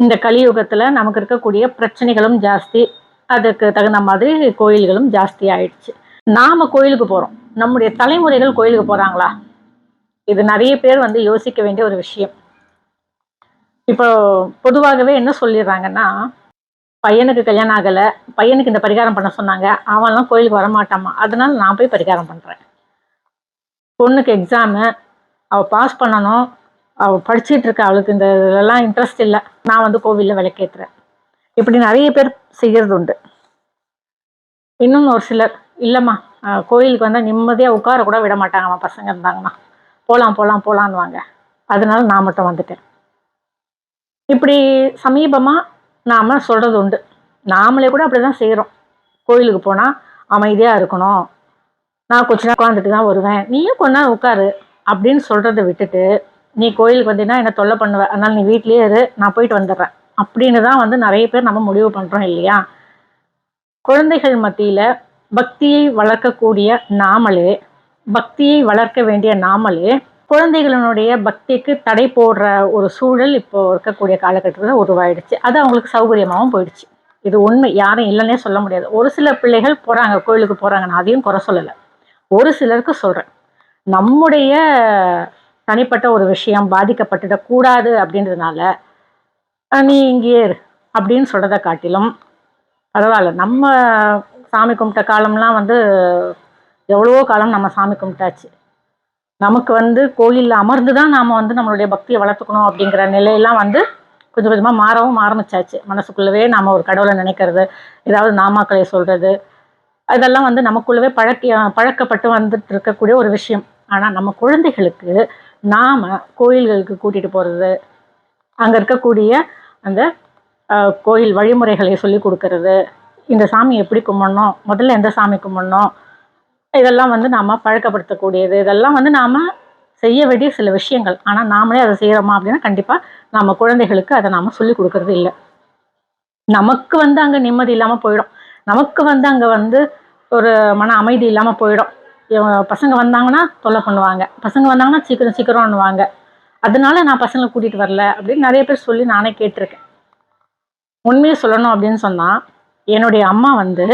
இந்த கலியுகத்தில் நமக்கு இருக்கக்கூடிய பிரச்சனைகளும் ஜாஸ்தி அதுக்கு தகுந்த மாதிரி கோயில்களும் ஜாஸ்தி ஆயிடுச்சு. நாம கோயிலுக்கு போகிறோம் நம்முடைய தலைமுறைகள் கோயிலுக்கு போகிறாங்களா இது நிறைய பேர் வந்து யோசிக்க வேண்டிய ஒரு விஷயம். இப்போ பொதுவாகவே என்ன சொல்லிடுறாங்கன்னா பையனுக்கு கல்யாணம் ஆகலை பையனுக்கு இந்த பரிகாரம் பண்ண சொன்னாங்க அவன்லாம் கோயிலுக்கு வரமாட்டாமா அதனால நான் போய் பரிகாரம் பண்ணுறேன் பொண்ணுக்கு எக்ஸாமு அவள் பாஸ் பண்ணணும் அவள் படிச்சிட்டு இருக்க அவளுக்கு இந்த இதெல்லாம் இன்ட்ரெஸ்ட் இல்லை. நான் வந்து கோவிலில் விளக்கேற்றுறேன் இப்படி நிறைய பேர் செய்கிறது உண்டு. இன்னும் ஒரு சிலர் இல்லைம்மா கோயிலுக்கு வந்தால் நிம்மதியாக உட்கார கூட விட மாட்டாங்கம்மா பசங்க இருந்தாங்கன்னா. போகலாம் போகலாம் போகலான்னுவாங்க அதனால நான் மட்டும் வந்துட்டேன். இப்படி சமீபமாக நாம் சொல்கிறது உண்டு. நாமளே கூட அப்படி தான் செய்கிறோம் கோயிலுக்கு போனால் அமைதியாக இருக்கணும். நான் கொஞ்ச நேரம் உட்காந்துட்டு தான் வருவேன். நீயும் கொஞ்ச நேரம் உட்காரு அப்படின்னு சொல்கிறத விட்டுட்டு நீ கோயிலுக்கு வந்தீங்கன்னா என்ன தொல்லை பண்ணுவ? அதனால் நீ வீட்லேயே இரு நான் போயிட்டு வந்துடுறேன். அப்படின்னு தான் வந்து நிறைய பேர் நம்ம முடிவு பண்ணுறோம் இல்லையா? குழந்தைகள் மத்தியில் பக்தியை வளர்க்கக்கூடிய நாமளே பக்தியை வளர்க்க வேண்டிய நாமளே குழந்தைகளினுடைய பக்திக்கு தடை போடுற ஒரு சூழல் இப்போ இருக்கக்கூடிய காலகட்டத்தில் உருவாயிடுச்சு. அது அவங்களுக்கு சௌகரியமாகவும் போயிடுச்சு. இது உண்மை. யாரும் இல்லைன்னே சொல்ல முடியாது. ஒரு சில பிள்ளைகள் போகிறாங்க கோயிலுக்கு போகிறாங்க நான் அதையும் குறை சொல்லலை. ஒரு சிலருக்கு சொல்கிறேன் நம்முடைய தனிப்பட்ட ஒரு விஷயம் பாதிக்கப்பட்டுடக்கூடாது அப்படின்றதுனால நீ இங்கேயே இரு அப்படின்னு சொல்கிறத காட்டிலும் பரவாயில்ல. நம்ம சாமி கும்பிட்ட காலம்லாம் வந்து எவ்வளவோ காலம் நம்ம சாமி கும்பிட்டாச்சு. நமக்கு வந்து கோயிலில் அமர்ந்து தான் நாம் வந்து நம்மளுடைய பக்தியை வளர்த்துக்கணும் அப்படிங்கிற நிலையெல்லாம் வந்து கொஞ்சம் கொஞ்சமாக மாறவும் ஆரம்பிச்சாச்சு. மனசுக்குள்ளவே நாம் ஒரு கடவுளை நினைக்கிறது ஏதாவது நாமாக்களை சொல்கிறது அதெல்லாம் வந்து நமக்குள்ளவே பழக்க பழக்கப்பட்டு வந்துட்டு இருக்கக்கூடிய ஒரு விஷயம். ஆனால் நம்ம குழந்தைகளுக்கு நாம் கோயில்களுக்கு கூட்டிகிட்டு போகிறது அங்கே இருக்கக்கூடிய அந்த கோயில் வழிமுறைகளை சொல்லி கொடுக்கறது இந்த சாமி எப்படி கும்பிடணும் முதல்ல எந்த சாமி கும்பிடணும் இதெல்லாம் வந்து நாம் பழக்கப்படுத்தக்கூடியது. இதெல்லாம் வந்து நாம் செய்ய வேண்டிய சில விஷயங்கள். ஆனால் நாமளே அதை செய்கிறோமா அப்படின்னா கண்டிப்பாக நம்ம குழந்தைகளுக்கு அதை நாம் சொல்லி கொடுக்கறது இல்லை. நமக்கு வந்து அங்கே நிம்மதி இல்லாமல் போயிடும். நமக்கு வந்து அங்கே வந்து ஒரு மன அமைதி இல்லாமல் போயிடும். பசங்க வந்தாங்கன்னா தொல்லை பண்ணுவாங்க. பசங்க வந்தாங்கன்னா சீக்கிரம் சீக்கிரம்னுவாங்க. அதனால நான் பசங்களை கூட்டிகிட்டு வரல அப்படின்னு நிறைய பேர் சொல்லி நானே கேட்டிருக்கேன். உண்மையை சொல்லணும் அப்படின்னு சொன்னால் என்னுடைய அம்மா வந்து